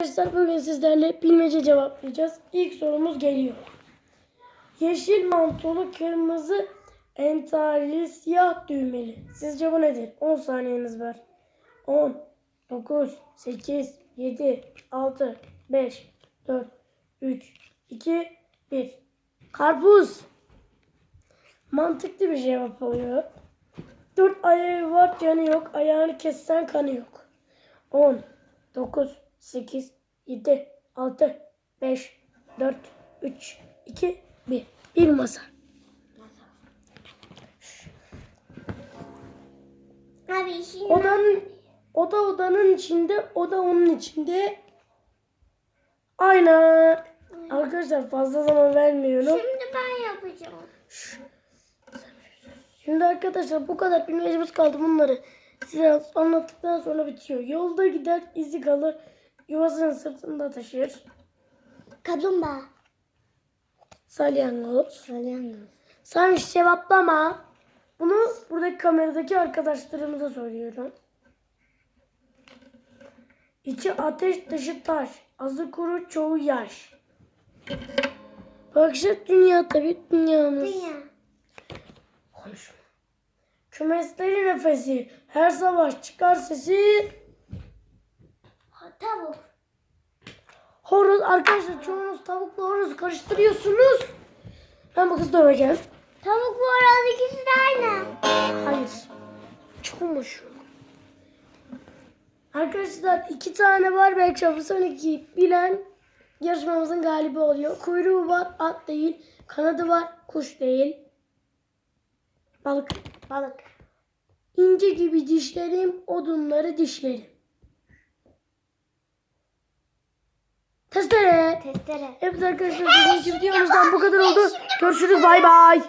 Arkadaşlar bugün sizlerle bilmece cevaplayacağız. İlk sorumuz geliyor. Yeşil mantolu, kırmızı entarili, siyah düğmeli. Sizce bu nedir? 10 saniyeniz var. 10, 9, 8, 7, 6, 5, 4, 3, 2, 1. Karpuz. Mantıklı bir cevap oluyor. 4 ayağı var, canı yok. Ayağını kessen kanı yok. 10, 9, 8, 7, 6, 5, 4, 3, 2, 1. Bir masa. Abi şimdi Odanın, oda odanın içinde, oda onun içinde. Aynen. Arkadaşlar fazla zaman vermiyorum. şimdi ben yapacağım. Şimdi arkadaşlar bu kadar bilmecemiz kaldı bunları. Size anlattıktan sonra bitiyor. Yolda gider izi kalır. Yuvasını sırtında taşır. Kaplumbağa. Salyangoz. Salyangoz. Sarmış cevaplama. Bunu buradaki kameradaki arkadaşlarımıza soruyorum. İçi ateş dışı taş. Azı kuru çoğu yaş. Bakışık dünya tabi dünyamız. Dünya. Konuşma. Kümesleri nefesi. Her savaş çıkar sesi. Tavuk. Horoz arkadaşlar çoğunuz tavukla horoz karıştırıyorsunuz. Ben bu kızı döveceğim. Tavuk bu arada ikisi de aynı. Hayır. Çokmuş. Arkadaşlar iki tane var belki bu son iki bilen yarışmamızın galibi oluyor. Kuyruğu var at değil. Kanadı var kuş değil. Balık. Balık. İnce gibi dişlerim odunları dişlerim. Testere. Testere. Evet arkadaşlar bugünkü videomuzdan bu kadar oldu. Görüşürüz bay bay.